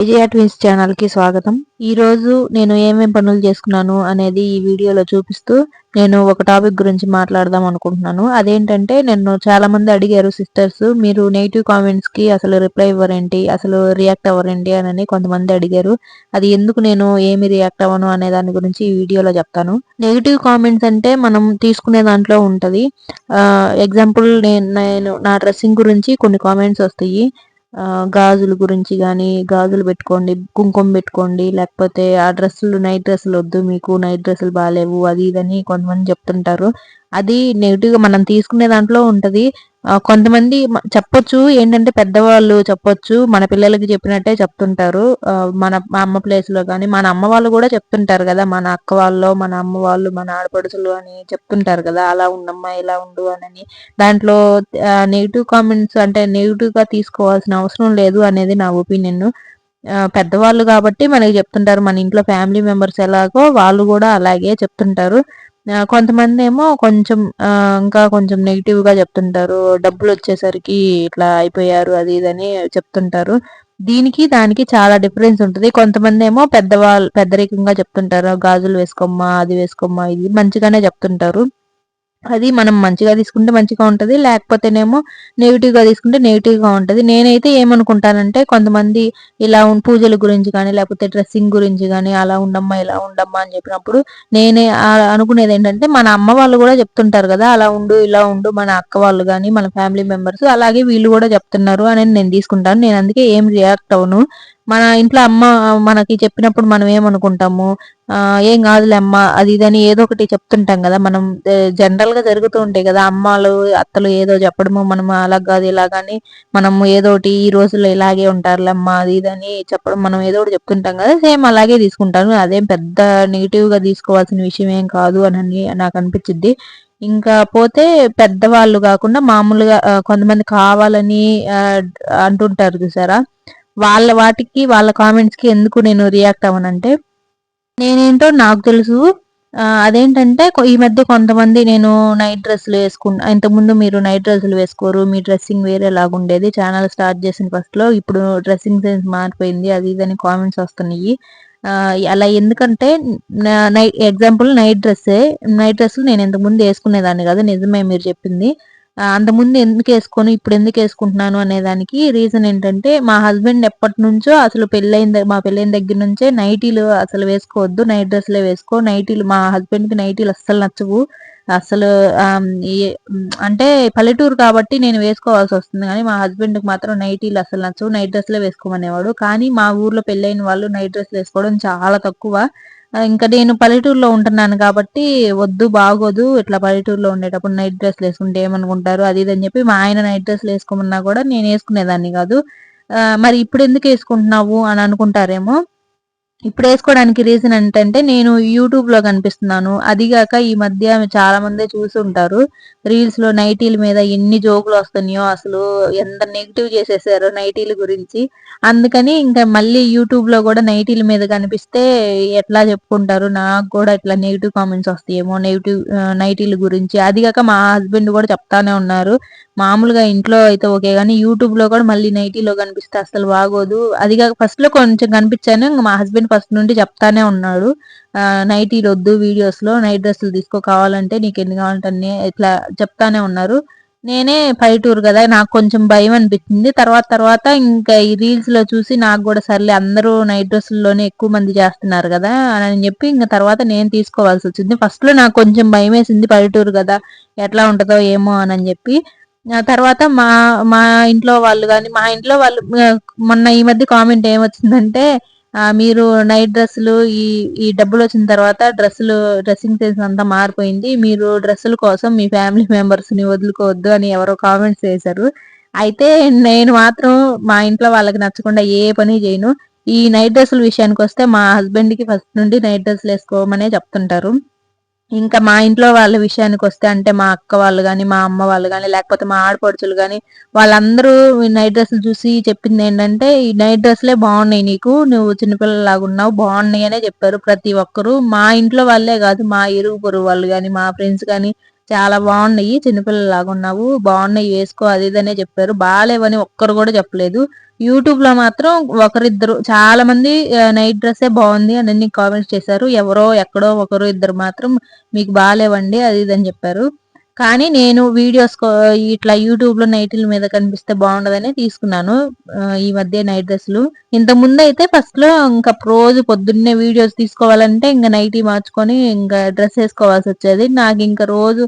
విజయ twins ఛానల్కి స్వాగతం. ఈ రోజు నేను ఏమేం పనులు చేసుకున్నాను అనేది ఈ వీడియోలో చూపిస్తూ నేను ఒక టాపిక్ గురించి మాట్లాడదాం అనుకుంటున్నాను. అదేంటంటే నేను చాలా మంది అడిగారు సిస్టర్స్ మీరు నెగిటివ్ కామెంట్స్కి అసలు రిప్లై ఇవ్వరేంటి అసలు రియాక్ట్ అవ్వరేంటి అని కొంతమంది అడిగారు. అది ఎందుకు నేను ఏమి రియాక్ట్ అవ్వను అనే దాని గురించి ఈ వీడియోలో చెప్తాను. నెగిటివ్ కామెంట్స్ అంటే మనం తీసుకునే దాంట్లో ఉంటది. ఎగ్జాంపుల్ నేను నేను నా డ్రెస్సింగ్ గురించి కొన్ని కామెంట్స్ వస్తాయి. గాజుల గురించి కానీ గాజులు పెట్టుకోండి కుంకుమ పెట్టుకోండి లేకపోతే ఆ డ్రెస్సులు నైట్ డ్రెస్సులు వద్దు మీకు నైట్ డ్రెస్సులు బాగాలేవు అది ఇదని కొంతమంది చెప్తుంటారు. అది నెగిటివ్గా మనం తీసుకునే దాంట్లో ఉంటది. కొంతమంది చెప్పొచ్చు ఏంటంటే పెద్దవాళ్ళు చెప్పొచ్చు మన పిల్లలకి చెప్పినట్టే చెప్తుంటారు. మన మా అమ్మ ప్లేస్లో కానీ మన అమ్మ వాళ్ళు కూడా చెప్తుంటారు కదా మన అక్క వాళ్ళు మన అమ్మ వాళ్ళు మన ఆడపడుచులు అని చెప్తుంటారు కదా అలా ఉండమ్మా ఇలా ఉండు అని దాంట్లో నెగిటివ్ కామెంట్స్ అంటే నెగిటివ్గా తీసుకోవాల్సిన అవసరం లేదు అనేది నా ఒపీనియన్ పెద్దవాళ్ళు కాబట్టి మనకి చెప్తుంటారు మన ఇంట్లో ఫ్యామిలీ మెంబర్స్ ఎలాగో వాళ్ళు కూడా అలాగే చెప్తుంటారు. కొంతమంది ఏమో కొంచెం ఇంకా కొంచెం నెగిటివ్గా చెప్తుంటారు. డబ్బులు వచ్చేసరికి ఇట్లా అయిపోయారు అది ఇదని చెప్తుంటారు. దీనికి దానికి చాలా డిఫరెన్స్ ఉంటుంది. కొంతమంది ఏమో పెద్దవాళ్ళు పెద్దరికంగా చెప్తుంటారు. గాజులు వేసుకోమ్మా అది వేసుకోమ్మా ఇది మంచిగానే చెప్తుంటారు. అది మనం మంచిగా తీసుకుంటే మంచిగా ఉంటుంది లేకపోతేనేమో నెగిటివ్గా తీసుకుంటే నెగిటివ్గా ఉంటుంది. నేనైతే ఏమనుకుంటానంటే కొంతమంది ఇలా పూజల గురించి కానీ లేకపోతే డ్రెస్సింగ్ గురించి కానీ అలా ఉండమ్మా ఇలా ఉండమ్మా అని చెప్పినప్పుడు నేనే అనుకునేది ఏంటంటే మన అమ్మ వాళ్ళు కూడా చెప్తుంటారు కదా అలా ఉండు ఇలా ఉండు మన అక్క వాళ్ళు కానీ మన ఫ్యామిలీ మెంబర్స్ అలాగే వీళ్ళు కూడా చెప్తున్నారు అని నేను తీసుకుంటాను. నేను అందుకే ఏం రియాక్ట్ అవును మన ఇంట్లో అమ్మ మనకి చెప్పినప్పుడు మనం ఏమనుకుంటాము? ఏం కాదులే అమ్మ అది ఇదని ఏదో ఒకటి చెప్తుంటాం కదా. మనం జనరల్గా జరుగుతూ ఉంటాయి కదా. అమ్మలు అత్తలు ఏదో చెప్పడము మనం అలా కాదు ఇలాగని మనం ఏదో ఒకటి ఈ రోజుల్లో ఇలాగే ఉంటారులే అమ్మ అది ఇదని చెప్పడం మనం ఏదో ఒకటి చెప్తుంటాం కదా. సేమ్ అలాగే తీసుకుంటాను. అదేం పెద్ద నెగిటివ్గా తీసుకోవాల్సిన విషయం ఏం కాదు అని నాకు అనిపించింది ఇంకా పోతే పెద్దవాళ్ళు కాకుండా మామూలుగా కొంతమంది కావాలని అంటుంటారు చూసారా? వాళ్ళ వాటికి వాళ్ళ కామెంట్స్కి ఎందుకు నేను రియాక్ట్ అవ్వనంటే నేనేంటో నాకు తెలుసు. అదేంటంటే ఈ మధ్య కొంతమంది నేను నైట్ డ్రెస్సులు వేసుకున్నా ఇంతకుముందు మీరు నైట్ డ్రెస్సులు వేసుకోరు మీ డ్రెస్సింగ్ వేరే లాగుండేది. ఛానల్ స్టార్ట్ చేసిన ఫస్ట్లో ఇప్పుడు డ్రెస్సింగ్ సెన్స్ మారిపోయింది అది ఇదని కామెంట్స్ వస్తున్నాయి. అలా ఎందుకంటే నైట్ ఎగ్జాంపుల్ నైట్ డ్రెస్సే నైట్ డ్రెస్ నేను ఇంతకుముందు వేసుకునేదాన్ని కదా నిజమే మీరు చెప్పింది. అంతకుముందు ఎందుకు వేసుకొని ఇప్పుడు ఎందుకు వేసుకుంటున్నాను అనే దానికి రీజన్ ఏంటంటే మా హస్బెండ్ ఎప్పటి నుంచో అసలు పెళ్ళైన మా పెళ్ళైన దగ్గర నుంచే నైటీలు అసలు వేసుకోవద్దు నైట్ డ్రెస్లే వేసుకో నైటీలు మా హస్బెండ్కి నైటీలు అస్సలు నచ్చవు. అసలు అంటే పల్లెటూరు కాబట్టి నేను వేసుకోవాల్సి వస్తుంది కానీ మా హస్బెండ్కి మాత్రం నైటీలు అసలు నచ్చవు నైట్ డ్రెస్లే వేసుకోమనేవాడు. కానీ మా ఊర్లో పెళ్ళైన వాళ్ళు నైట్ డ్రెస్లు వేసుకోవడం చాలా తక్కువ. ఇంకా నేను పల్లెటూరులో ఉంటున్నాను కాబట్టి వద్దు బాగోదు. ఇట్లా పల్లెటూరులో ఉండేటప్పుడు నైట్ డ్రెస్లు వేసుకుంటే ఏమనుకుంటారు? అది ఇది అని చెప్పి మా ఆయన నైట్ డ్రెస్లు వేసుకోమన్నా కూడా నేను వేసుకునేదాన్ని కాదు. మరి ఇప్పుడు ఎందుకు వేసుకుంటున్నావు అని అనుకుంటారేమో. ఇప్పుడు వేసుకోవడానికి రీజన్ ఏంటంటే నేను యూట్యూబ్లో కనిపిస్తున్నాను. అదిగాక ఈ మధ్య చాలా మంది చూసుంటారు రీల్స్లో నైటీల మీద ఎన్ని జోకులు వస్తున్నాయో అసలు ఎంత నెగిటివ్ చేసేసారో నైటీల గురించి. అందుకని ఇంకా మళ్ళీ యూట్యూబ్లో కూడా నైటీల మీద కనిపిస్తే ఎట్లా చెప్పుకుంటారు? నాకు కూడా ఇట్లా నెగిటివ్ కామెంట్స్ వస్తాయేమో నెగిటివ్ నైటీల గురించి. అదిగాక మా హస్బెండ్ కూడా చెప్తానే ఉన్నారు. మామూలుగా ఇంట్లో అయితే ఓకే కానీ యూట్యూబ్లో కూడా మళ్ళీ నైటీలో కనిపిస్తే అసలు బాగోదు. అదిగాక ఫస్ట్లో కొంచెం కనిపించాను మా హస్బెండ్ ఫస్ట్ నుండి చెప్తానే ఉన్నాడు. నైటీలు వద్దు వీడియోస్లో నైట్ డ్రెస్సులు తీసుకో కావాలంటే నీకు ఎన్ని కావాలంటే ఇట్లా చెప్తానే ఉన్నారు. నేనే పైటూరు కదా నాకు కొంచెం భయం అనిపించింది. తర్వాత తర్వాత ఇంకా ఈ రీల్స్లో చూసి నాకు కూడా సర్లే అందరూ నైట్ డ్రెస్సుల్లోనే ఎక్కువ మంది చేస్తున్నారు కదా అని చెప్పి ఇంకా తర్వాత నేను తీసుకోవాల్సి వచ్చింది. ఫస్ట్లో నాకు కొంచెం భయం వేసింది పల్లెటూరు కదా ఎట్లా ఉంటుందో ఏమో అని చెప్పి. తర్వాత మా మా ఇంట్లో వాళ్ళు కానీ మా ఇంట్లో వాళ్ళు మొన్న ఈ మధ్య కామెంట్ ఏమొచ్చిందంటే మీరు నైట్ డ్రెస్సులు ఈ ఈ డబ్బులు వచ్చిన తర్వాత డ్రెస్సులు డ్రెస్సింగ్ సెన్స్ అంతా మారిపోయింది. మీరు డ్రెస్సుల కోసం మీ ఫ్యామిలీ మెంబర్స్ని వదులుకోవద్దు అని ఎవరో కామెంట్స్ చేశారు. అయితే నేను మాత్రం మా ఇంట్లో వాళ్ళకి నచ్చకుండా ఏ పని చేయను. ఈ నైట్ డ్రెస్సుల విషయానికి వస్తే మా హస్బెండ్కి ఫస్ట్ నుండి నైట్ డ్రెస్సులు వేసుకోమనే చెప్తుంటారు. ఇంకా మా ఇంట్లో వాళ్ళ విషయానికి వస్తే అంటే మా అక్క వాళ్ళు కానీ మా అమ్మ వాళ్ళు కానీ లేకపోతే మా ఆడపడుచులు కానీ వాళ్ళందరూ నైట్ డ్రెస్సులు చూసి చెప్పింది ఏంటంటే ఈ నైట్ డ్రెస్లే బాగున్నాయి నీకు నువ్వు చిన్నపిల్లలాగా ఉన్నావు బాగున్నాయి అనే చెప్పారు ప్రతి ఒక్కరు. మా ఇంట్లో వాళ్ళే కాదు మా ఇరుగు పొరుగు వాళ్ళు కానీ మా ఫ్రెండ్స్ కానీ చాలా బాగున్నాయి చిన్నపిల్లలాగా ఉన్నావు బాగున్నాయి వేసుకో అది ఇదనే చెప్పారు. బాగాలేవని ఒక్కరు కూడా చెప్పలేదు. యూట్యూబ్లో మాత్రం ఒకరిద్దరు చాలా మంది నైట్ డ్రెస్సే బాగుంది అని కామెంట్స్ చేశారు. ఎవరో ఎక్కడో ఒకరు ఇద్దరు మాత్రం మీకు బాగాలేవండి అది ఇదని చెప్పారు. కానీ నేను వీడియోస్ ఇట్లా యూట్యూబ్లో మీద కనిపిస్తే బాగుండదని తీసుకున్నాను ఈ మధ్య నైట్ డ్రెస్సులు. ఇంత ముందు అయితే ఫస్ట్లో ఇంకా రోజు పొద్దున్నే వీడియోస్ తీసుకోవాలంటే ఇంకా నైటీ మార్చుకొని ఇంకా డ్రెస్ వేసుకోవాల్సి వచ్చేది. నాకు ఇంకా రోజు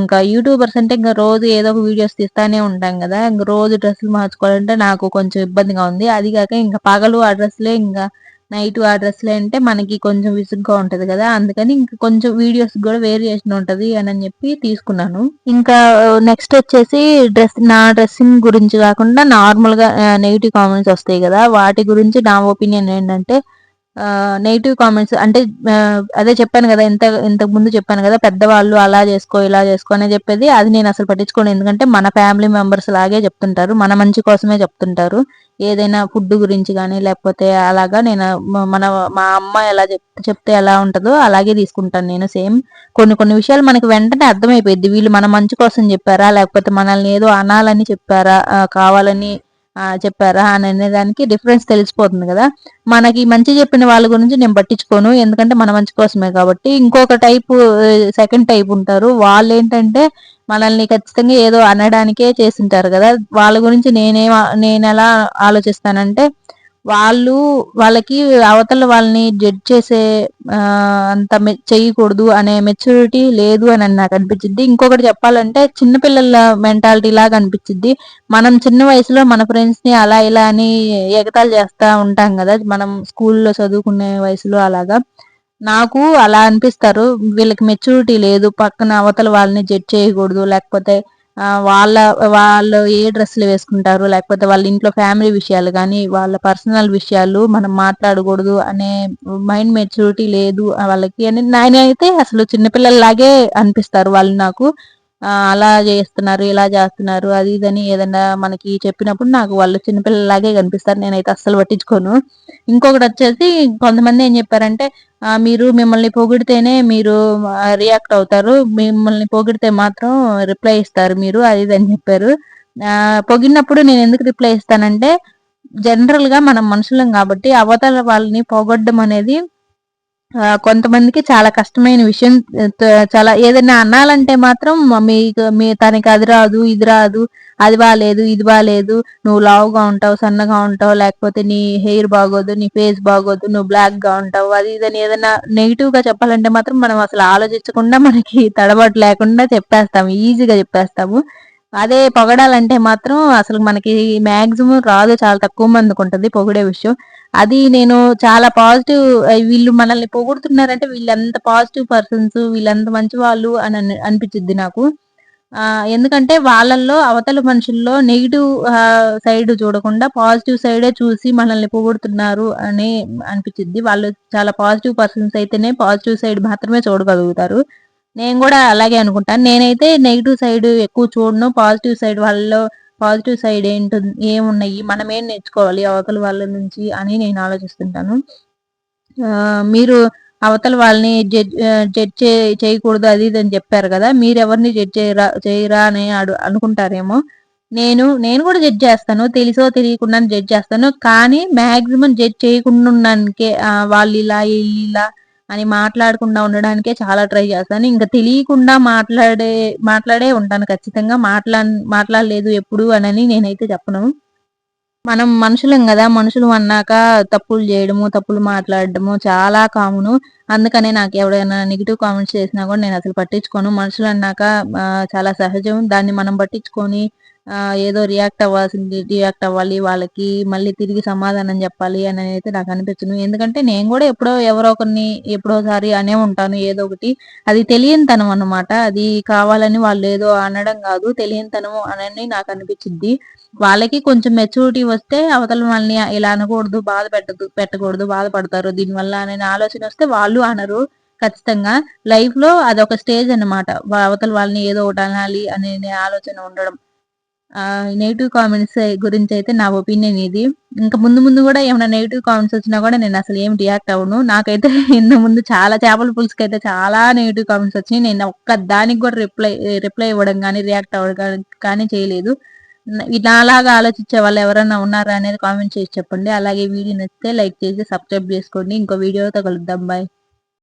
ఇంకా యూట్యూబర్స్ అంటే ఇంకా రోజు ఏదో ఒక వీడియోస్ తీస్తానే ఉంటాం కదా. ఇంకా రోజు డ్రెస్సులు మార్చుకోవాలంటే నాకు కొంచెం ఇబ్బందిగా ఉంది. అది కాక ఇంకా పగలు ఆ డ్రెస్లే ఇంకా నైట్ ఆ డ్రెస్లు అంటే మనకి కొంచెం విసుగ్గా ఉంటది కదా అందుకని ఇంకా కొంచెం వీడియోస్ కూడా వేరియేషన్ ఉంటది అని చెప్పి తీసుకున్నాను. ఇంకా నెక్స్ట్ వచ్చేసి డ్రెస్ నా డ్రెస్సింగ్ గురించి కాకుండా నార్మల్గా నెగిటివ్ కామెంట్స్ వస్తాయి కదా వాటి గురించి నా ఒపీనియన్ ఏంటంటే నెగిటివ్ కామెంట్స్ అంటే అదే చెప్పాను కదా ఇంత ఇంతకు ముందు చెప్పాను కదా పెద్దవాళ్ళు అలా చేసుకో ఇలా చేసుకో అని చెప్పేది అది నేను అసలు పట్టించుకోను. ఎందుకంటే మన ఫ్యామిలీ మెంబర్స్ లాగే చెప్తుంటారు మన మంచి కోసమే చెప్తుంటారు. ఏదైనా ఫుడ్ గురించి కానీ లేకపోతే అలాగా నేను మన మా అమ్మ ఎలా చెప్తే ఎలా ఉంటుందో అలాగే తీసుకుంటాను నేను సేమ్ కొన్ని కొన్ని విషయాలు మనకి వెంటనే అర్థమైపోయింది వీళ్ళు మన మంచి కోసం చెప్పారా లేకపోతే మనల్ని ఏదో అనాలని చెప్పారా కావాలని చెప్పారా అని దానికి డిఫరెన్స్ తెలిసిపోతుంది కదా. మనకి మంచి చెప్పిన వాళ్ళ గురించి నేను పట్టించుకోను. ఎందుకంటే మన మంచి కోసమే కాబట్టి. ఇంకొక టైపు సెకండ్ టైప్ ఉంటారు. వాళ్ళు ఏంటంటే మనల్ని ఖచ్చితంగా ఏదో అనడానికే చేసింటారు కదా. వాళ్ళ గురించి నేనే నేను ఎలా ఆలోచిస్తానంటే వాళ్ళు వాళ్ళకి అవతల వాళ్ళని జడ్జ్ చేసే అంత చేయకూడదు అనే మెచ్యూరిటీ లేదు అని నాకు అనిపించింది ఇంకొకటి చెప్పాలంటే చిన్నపిల్లల మెంటాలిటీ లాగా అనిపించింది మనం చిన్న వయసులో మన ఫ్రెండ్స్ని అలా ఇలా అని ఎగతాలు చేస్తూ ఉంటాం కదా మనం స్కూల్లో చదువుకునే వయసులో అలాగా. నాకు అలా అనిపిస్తారు. వీళ్ళకి మెచ్యూరిటీ లేదు. పక్కన అవతల వాళ్ళని జడ్జ్ చేయకూడదు. లేకపోతే వాళ్ళ వాళ్ళు ఏ డ్రెస్సులు వేసుకుంటారు లేకపోతే వాళ్ళ ఇంట్లో ఫ్యామిలీ విషయాలు కానీ వాళ్ళ పర్సనల్ విషయాలు మనం మాట్లాడకూడదు అనే మైండ్ మెచ్యూరిటీ లేదు వాళ్ళకి అని నేనైతే అసలు చిన్నపిల్లల్లాగే అనిపిస్తారు వాళ్ళు నాకు. అలా చేస్తున్నారు ఇలా చేస్తున్నారు అది ఇదని ఏదైనా మనకి చెప్పినప్పుడు నాకు వాళ్ళు చిన్నపిల్లలాగే కనిపిస్తారు నేనైతే అస్సలు పట్టించుకోను. ఇంకొకటి వచ్చేసి కొంతమంది ఏం చెప్పారంటే మీరు మిమ్మల్ని పొగిడితేనే మీరు రియాక్ట్ అవుతారు మిమ్మల్ని పొగిడితే మాత్రం రిప్లై ఇస్తారు మీరు అది ఇది అని చెప్పారు. పొగిడినప్పుడు నేను ఎందుకు రిప్లై ఇస్తానంటే జనరల్గా మనం మనుషులం కాబట్టి అవతల వాళ్ళని పోగొట్టడం అనేది కొంతమందికి చాలా కష్టమైన విషయం చాలా ఏదైనా అనాలంటే మాత్రం మీకు మీ తనకి అది రాదు ఇది రాదు అది బాగాలేదు ఇది బాగాలేదు నువ్వు లావుగా ఉంటావు సన్నగా ఉంటావు లేకపోతే నీ హెయిర్ బాగోదు నీ ఫేస్ బాగోదు నువ్వు బ్లాక్గా ఉంటావు అది ఇదని ఏదైనా నెగిటివ్గా చెప్పాలంటే మాత్రం మనం అసలు ఆలోచించకుండా మనకి తడబాటు లేకుండా చెప్పేస్తాము ఈజీగా చెప్పేస్తాము. అదే పొగడాలంటే మాత్రం అసలు మనకి మ్యాక్సిమం రాదు చాలా తక్కువ మందికి ఉంటుంది పొగిడే విషయం. అది నేను చాలా పాజిటివ్ వీళ్ళు మనల్ని పొగుడుతున్నారంటే వీళ్ళంత పాజిటివ్ పర్సన్స్ వీళ్ళంత మంచి వాళ్ళు అని అనిపించింది నాకు. ఎందుకంటే వాళ్ళల్లో అవతల మనుషుల్లో నెగిటివ్ సైడ్ చూడకుండా పాజిటివ్ సైడే చూసి మనల్ని పొగుడుతున్నారు అని అనిపించింది వాళ్ళు చాలా పాజిటివ్ పర్సన్స్ అయితేనే పాజిటివ్ సైడ్ మాత్రమే చూడగలుగుతారు. నేను కూడా అలాగే అనుకుంటాను. నేనైతే నెగిటివ్ సైడ్ ఎక్కువ చూడను. పాజిటివ్ సైడ్ వాళ్ళలో పాజిటివ్ సైడ్ ఏంటి ఏమున్నాయి మనం ఏం నేర్చుకోవాలి? అవతల వాళ్ళ నుంచి అని నేను ఆలోచిస్తుంటాను. మీరు అవతల వాళ్ళని జడ్జ్ జడ్జ్ చేయకూడదు అది ఇది అని చెప్పారు కదా? మీరు ఎవరిని జడ్జ్ చేయరా చేయరా అని అడు అనుకుంటారేమో. నేను నేను కూడా జడ్జ్ చేస్తాను. తెలుసో తెలియకుండా జడ్జ్ చేస్తాను. కానీ మాక్సిమం జడ్జ్ చేయకుండా ఉండడానికే వాళ్ళు ఇలా ఇలా అని మాట్లాడకుండా ఉండడానికే చాలా ట్రై చేస్తాను. ఇంకా తెలియకుండా మాట్లాడే మాట్లాడే ఉంటాను ఖచ్చితంగా. మాట్లా మాట్లాడలేదు ఎప్పుడు అని నేనైతే చెప్పను. మనం మనుషులం కదా. మనుషులు అన్నాక తప్పులు చేయడము తప్పులు మాట్లాడడము చాలా కామును. అందుకనే నాకు ఎవరైనా నెగిటివ్ కామెంట్స్ చేసినా కూడా నేను అసలు పట్టించుకోను. మనుషులు అన్నాక చాలా సహజం. దాన్ని మనం పట్టించుకొని ఏదో రియాక్ట్ అవ్వాల్సింది రియాక్ట్ అవ్వాలి వాళ్ళకి మళ్ళీ తిరిగి సమాధానం చెప్పాలి అని అయితే నాకు అనిపించను ఎందుకంటే నేను కూడా ఎప్పుడో ఎవరో ఒకరిని ఎప్పుడోసారి అనే ఉంటాను ఏదో ఒకటి. అది తెలియనితనం అనమాట అది కావాలని వాళ్ళు ఏదో అనడం కాదు తెలియనితనం అని నాకు అనిపించింది వాళ్ళకి కొంచెం మెచ్యూరిటీ వస్తే అవతల వాళ్ళని ఇలా అనకూడదు బాధ పెట్టదు పెట్టకూడదు బాధపడతారు. దీనివల్ల అనే ఆలోచన వస్తే వాళ్ళు అనరు ఖచ్చితంగా. లైఫ్లో అదొక స్టేజ్ అనమాట అవతల వాళ్ళని ఏదో ఒకటి అనాలి అనే ఆలోచన ఉండడం. నెగిటివ్ కామెంట్స్ గురించి అయితే నా ఒపీనియన్ ఇది. ఇంకా ముందు ముందు కూడా ఏమైనా నెగిటివ్ కామెంట్స్ వచ్చినా కూడా నేను అసలు ఏం రియాక్ట్ అవ్వను. నాకైతే ఇంత ముందు చాలా చేపల పులుసుకి అయితే చాలా నెగిటివ్ కామెంట్స్ వచ్చినాయి. నేను ఒక్క దానికి కూడా రిప్లై రిప్లై ఇవ్వడం కానీ రియాక్ట్ అవ్వడం కానీ చేయలేదు. నాలాగా ఆలోచించే వాళ్ళు ఎవరైనా ఉన్నారా అనేది కామెంట్ చేసి చెప్పండి. అలాగే వీడియో నచ్చితే లైక్ చేసి సబ్స్క్రైబ్ చేసుకోండి. ఇంకో వీడియోతో కలుద్దాం. బాయ్